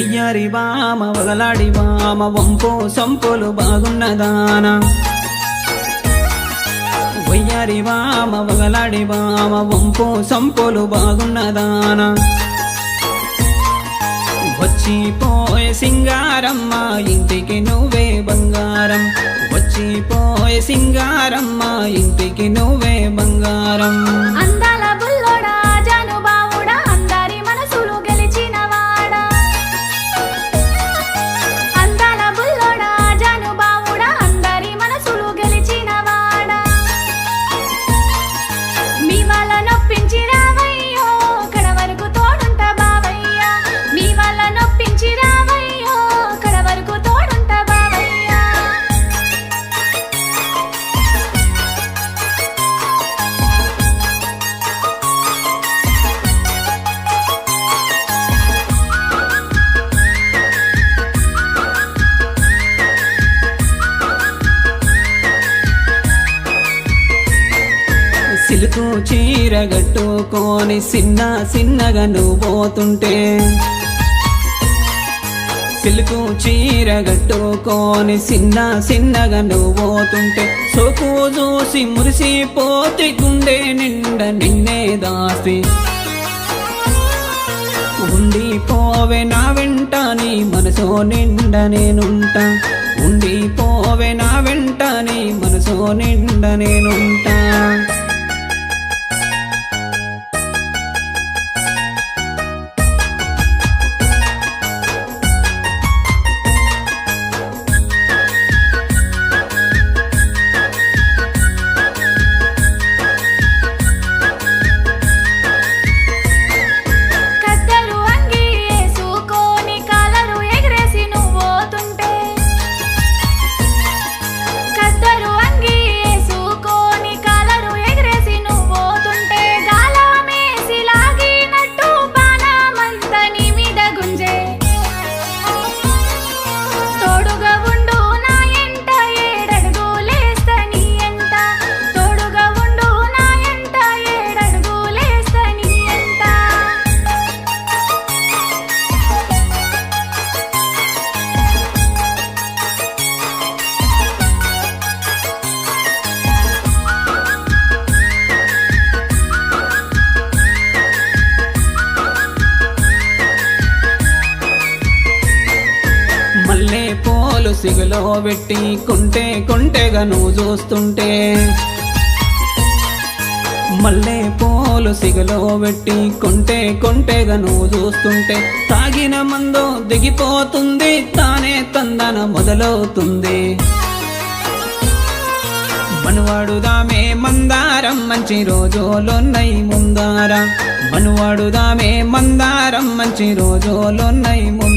వయ్యారి బామ వగలాడి బామ వంపో సంపులు బాగున్నదానా. వయ్యారి బామ వగలాడి బామ వంపో సంపులు బాగున్నదానా. వచ్చిపోయే సింగారమ్మ ఇంటికి నువ్వే బంగారం. వచ్చిపోయే సింగారమ్మ ఇంటికి నువ్వే బంగారం. సిలుకు చీరగట్టుకొని సిన్న సిన్నగా నువ్వు పోతుంటే. సిలుకు చీరగట్టుకొని సిన్న సిన్నగా నువ్వు పోతుంటే. సోకు చూసి మురిసిపోతే గుండె నిండా నిన్నే దాసి. ఉండిపోవే నా వెంట నీ మనసో నిండా నేనుంటా. ఉండిపోవే నా వెంట నీ మనసో నిండా నేనుంటా. మల్లె పోలు సిగులో పెట్టి కొంటే కుంటేగా నువ్వు చూస్తుంటే. మళ్ళీ పోలు సిగులో పెట్టి కొంటే కొంటెగా నువ్వు చూస్తుంటే. తాగిన మందో దిగిపోతుంది తానే తందన మొదలవుతుంది. మనువాడుదామే మందారం మంచి రోజులున్నై ముందారా. మనువాడుదామే మందారం మంచి రోజులున్నై ముందారా